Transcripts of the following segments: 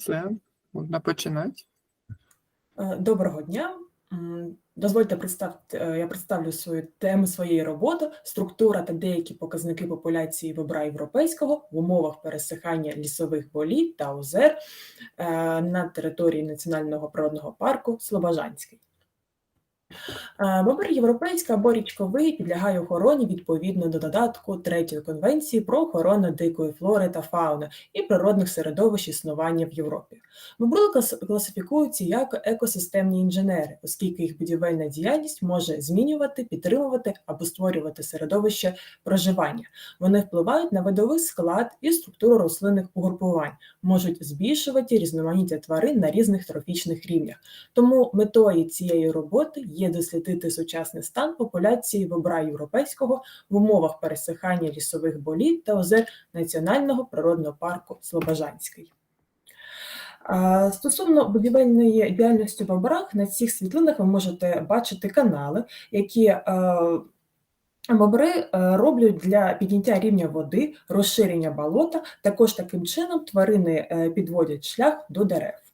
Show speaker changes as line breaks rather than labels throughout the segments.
Все, можна починати.
Е, Доброго дня. Дозвольте представити, е, я представлю свою тему своєї роботи, структура та деякі показники популяції бобра європейського в умовах пересихання лісових боліт та озер е, на території Національного природного парку Слобожанський. Е, Бобр європейський або річковий підлягає охороні відповідно до додатку 3 Конвенції про охорону дикої флори та фауни і природних середовищ існування в Європі. Бобри класифікуються як екосистемні інженери, оскільки їх будівельна діяльність може змінювати, підтримувати або створювати середовище проживання. Вони впливають на видовий склад і структуру рослинних угрупувань, можуть збільшувати різноманіття тварин на різних трофічних рівнях. Тому метою цієї роботи є дослідити сучасний стан популяції бобра європейського в умовах пересихання лісових боліт та озер Національного природного парку Слобожанський. Стосовно будівельної діяльності в обрах, на цих світлинах ви можете бачити канали, які е, бобри е, роблять для підняття рівня води, розширення болота. Також таким чином тварини е, підводять шлях до дерев.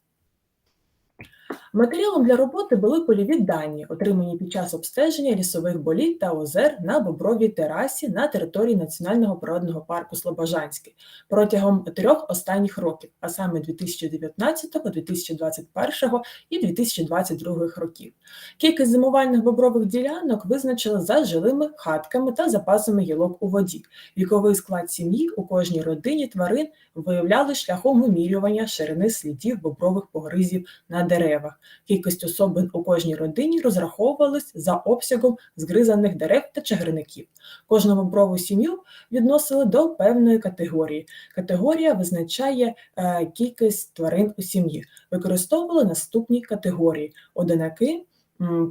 Матеріалом для роботи були польові дані, отримані під час обстеження лісових боліт та озер на бобровій терасі на території Національного природного парку Слобожанський протягом трьох останніх років, а саме 2019, 2021 і 2022 років. Кількість зимувальних бобрових ділянок визначили за жилими хатками та запасами гілок у воді. Віковий склад сім'ї у кожній родині тварин виявляли шляхом вимірювання ширини слідів бобрових погризів на деревах. Кількість особин у кожній родині розраховувалась за обсягом згризаних дерев та чагарників. Кожну боброву сім'ю відносили до певної категорії. Категорія визначає е, кількість тварин у сім'ї. Використовували наступні категорії: одинаки.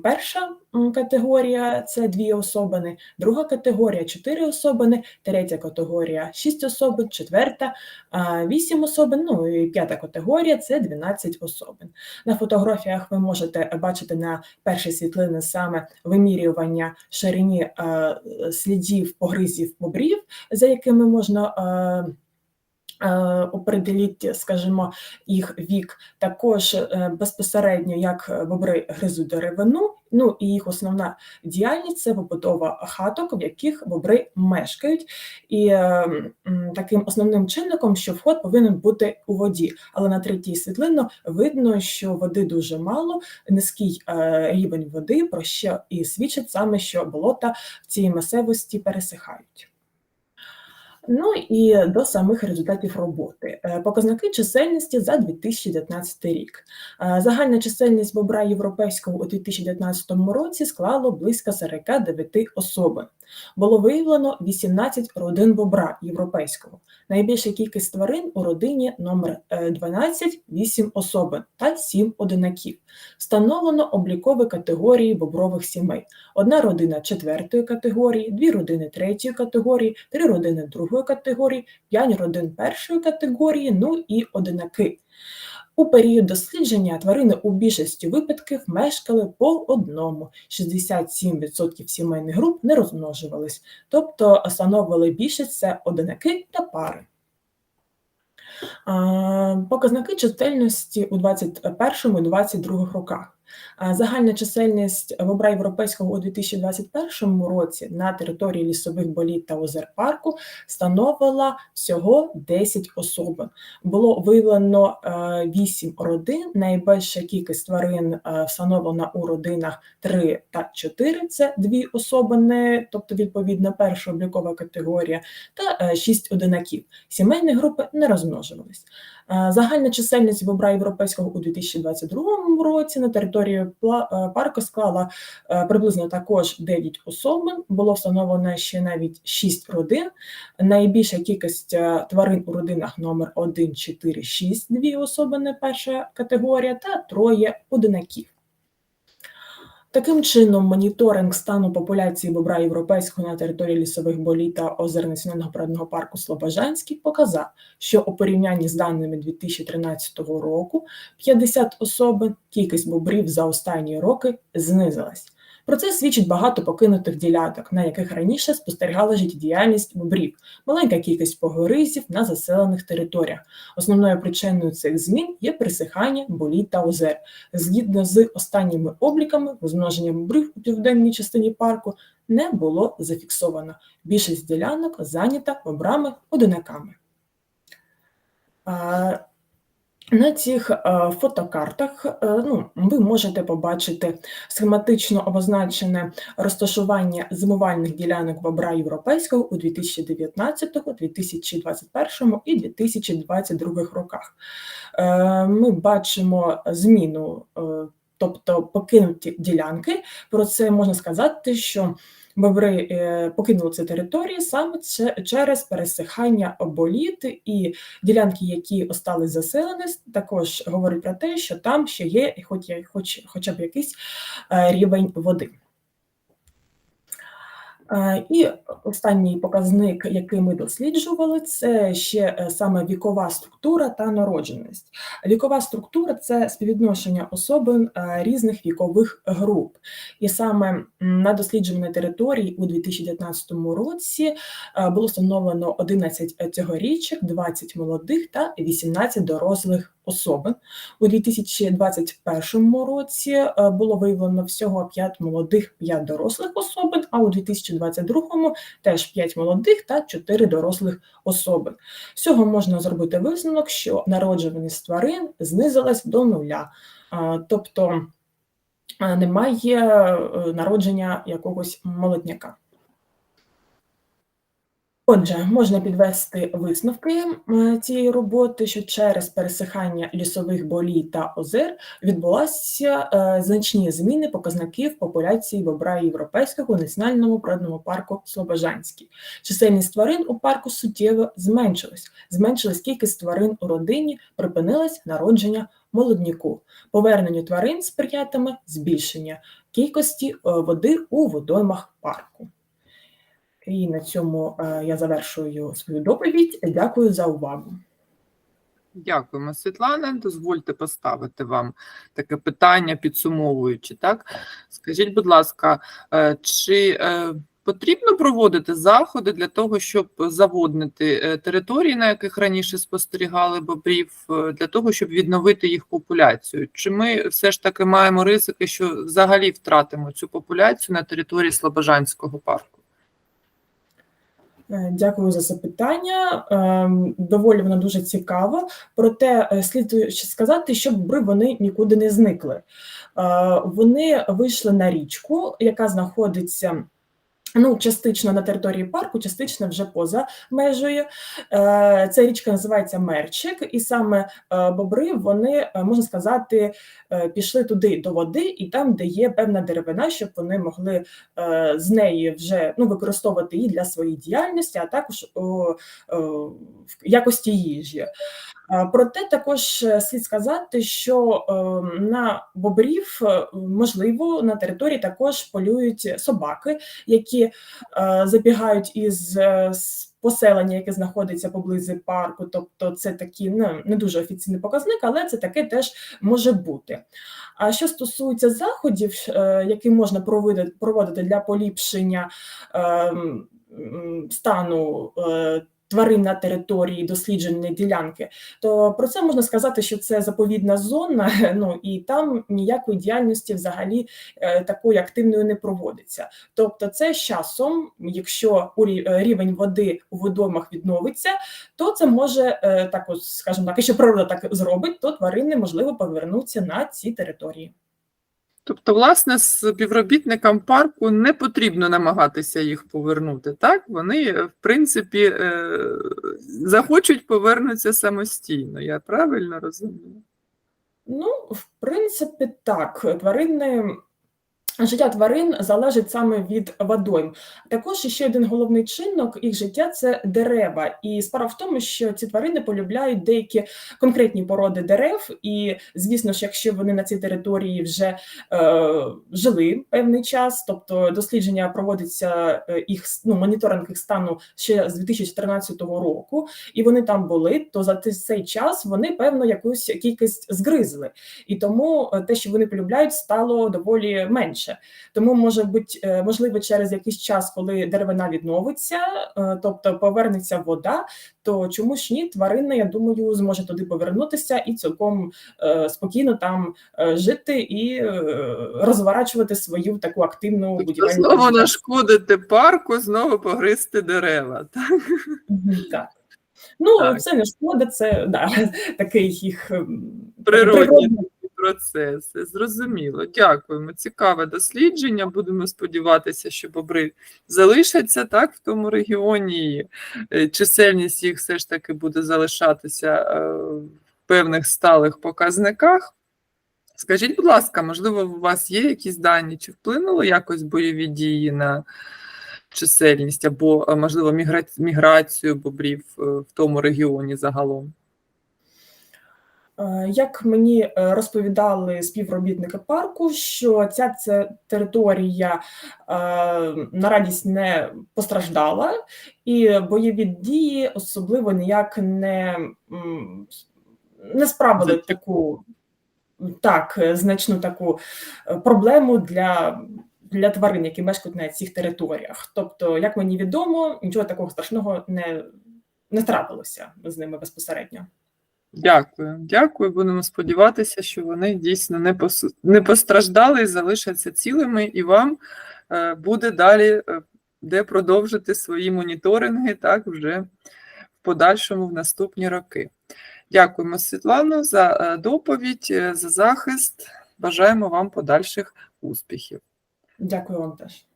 Перша категорія це дві особини, друга категорія чотири особини, третя категорія шість особин, четверта вісім особин, ну і п'ята категорія це 12 особин. На фотографіях ви можете бачити на першій світлині саме вимірювання ширині слідів погризів бобрів, за якими можна. Е, е, Определіть, скажімо, їх вік, також е, безпосередньо як бобри гризуть деревину, ну і їх основна діяльність це побудова хаток, в яких бобри мешкають. І е, таким основним чинником, що вход повинен бути у воді. Але на третій світлино видно, що води дуже мало, низький е, рівень води, про що і свідчить саме, що болота в цій місцевості пересихають. Ну і до самих результатів роботи. Е, Показники чисельності за 2019 рік. Е, Загальна чисельність бобра європейського у 2019 році склало близько 49 особин. Було виявлено 18 родин бобра європейського. Найбільша кількість тварин у родині номер е, 12 – 8 особин та 7 одинаків. Встановлено облікові категорії бобрових сімей. Одна родина четвертої категорії, дві родини третьої категорії, три родини другої категорії, п'ять родин першої категорії, ну і одинаки. У період дослідження тварини у більшості випадків мешкали по одному. 67% сімейних груп не розмножувались, тобто становили більшість це одинаки та пари. Показники чисельності у 2021-2022 роках. Загальна чисельність бобра європейського у 2021 році на території лісових боліт та озер парку становила всього 10 особин. Було виявлено е, 8 родин. Найбільша кількість тварин е, встановлена у родинах 3 та 4 – це дві особини, тобто відповідно перша облікова категорія, та 6 одинаків. Сімейні групи не розмножувались. Е, Загальна чисельність бобра європейського у 2022 році на території е, парку склала е, приблизно також 9 особин. Було встановлено ще навіть 6 родин. Найбільша кількість тварин у родинах номер 1, 4, 6, дві особини перша категорія та троє одинаків. Таким чином, моніторинг стану популяції бобра європейського на території лісових болі та озер Національного природного парку Слобожанський показав, що у порівнянні з даними 2013 року 50 особин кількість бобрів за останні роки знизилась. Про це свідчить багато покинутих ділянок, на яких раніше спостерігала життєдіяльність бобрів, маленька кількість погоризів на заселених територіях. Основною причиною цих змін є присихання боліт та озер. Згідно з останніми обліками, розмноження бобрів у південній частині парку не було зафіксовано. Більшість ділянок зайнята бобрами-одинаками. На цих е, фотокартах е, ну, ви можете побачити схематично обозначене розташування зимувальних ділянок бобра європейського у 2019, 2021 і 2022 роках. Е, Ми бачимо зміну, тобто покинуті ділянки. Про це можна сказати, що бобри е, покинули ці території саме че- через пересихання боліт і ділянки, які остались заселені, також говорить про те, що там ще є хоч, хоч, хоча б якийсь е, рівень води. Е, І останній показник, який ми досліджували, це ще е, саме вікова структура та народженість. Вікова структура це співвідношення особин е, різних вікових груп. І саме на дослідженій території у 2019 році було встановлено 11 цьогорічних, 20 молодих та 18 дорослих особин. У 2021 році е, було виявлено всього 5 молодих, 5 дорослих особин, а у 2022 теж 5 молодих та 4 дорослих особин. З цього можна зробити висновок, що народжуваність тварин знизилась до нуля. Тобто е, немає е, народження якогось молодняка. Отже, можна підвести висновки е, цієї роботи, що через пересихання лісових болій та озер відбулися е, значні зміни показників популяції бобра європейського у національному природному парку Слобожанський. Чисельність тварин у парку суттєво зменшилась. Зменшилась кількість тварин у родині, припинилось народження молодняку. Поверненню тварин сприятиме збільшення кількості е, води у водоймах парку. І на цьому е, я завершую свою доповідь. Дякую за увагу.
Дякуємо, Світлана. Дозвольте поставити вам таке питання, підсумовуючи. Так, скажіть, будь ласка, е, чи е, потрібно проводити заходи для того, щоб заводнити території, на яких раніше спостерігали бобрів, для того, щоб відновити їх популяцію? Чи ми все ж таки маємо ризики, що взагалі втратимо цю популяцію на території Слобожанського парку?
Е, Дякую за запитання. Ем, Доволі воно дуже цікаво. Проте е, слід сказати, що бобри вони нікуди не зникли. Е, Вони вийшли на річку, яка знаходиться. Ну, частично на території парку, частично вже поза межею. Е, Ця річка називається Мерчик, і саме е, бобри вони, е, можна сказати, пішли туди до води, і там, де є певна деревина, щоб вони могли з неї вже ну, використовувати її для своєї діяльності, а також в якості їжі. Проте також е, слід сказати, що е, на бобрів е, можливо на території також полюють собаки, які забігають із поселення, яке знаходиться поблизу парку. Тобто, це такий ну, не дуже офіційний показник, але це таке теж може бути. А що стосується заходів, які можна проводити, для поліпшення е, стану тварин на території дослідженої ділянки, то про це можна сказати, що це заповідна зона, ну і там ніякої діяльності взагалі е, такої активної не проводиться. Тобто, це з часом, якщо е, рівень води у водоймах відновиться, то це може е, так, скажімо так, якщо природа так зробить, то тварини можливо повернуться на ці території.
Тобто, власне, співробітникам парку не потрібно намагатися їх повернути, так? Вони, е, в принципі, е, захочуть повернутися самостійно. Я правильно розумію?
Ну, в принципі, так. Тварини. Життя тварин залежить саме від водойм. Також ще один головний чинник їх життя це дерева. І справа в тому, що ці тварини полюбляють деякі конкретні породи дерев. І, звісно ж, якщо вони на цій території вже е, жили певний час, тобто дослідження проводиться е, їх ну, моніторинг їх стану ще з 2014 року, і вони там були, то за цей час вони певно якусь кількість згризли. І тому е, те, що вони полюбляють, стало доволі менше. Раніше. Тому може бути е, можливо через якийсь час, коли деревина відновиться, е, тобто повернеться вода, то чому ж ні, тварина, я думаю, зможе туди повернутися і цілком е, спокійно там жити і розворачувати свою таку активну
Тобто
будівельну
знову нашкодити парку, знову погризти дерева. Так?
Так. Ну,
Так.
це не шкода, це да, такий їх природний
процеси. Зрозуміло. Дякуємо. Цікаве дослідження. Будемо сподіватися, що бобри залишаться так в тому регіоні. е, Чисельність їх все ж таки буде залишатися е, в певних сталих показниках. Скажіть, будь ласка, можливо, у вас є якісь дані, чи вплинуло якось бойові дії на чисельність або, е, можливо, міграцію бобрів в тому регіоні загалом?
Е, Як мені е, розповідали співробітники парку, що ця територія е, на радість не постраждала, і бойові дії особливо ніяк не, не справили таку так, значну таку проблему для, для тварин, які мешкають на цих територіях. Тобто, як мені відомо, нічого такого страшного не, не трапилося з ними безпосередньо.
Дякую, дякую. Будемо сподіватися, що вони дійсно не пос... не постраждали і залишаться цілими, і вам е, буде далі е, де продовжити свої моніторинги, так вже в подальшому в наступні роки. Дякуємо, Світлано, за е, доповідь, за захист. Бажаємо вам подальших успіхів.
Дякую вам теж.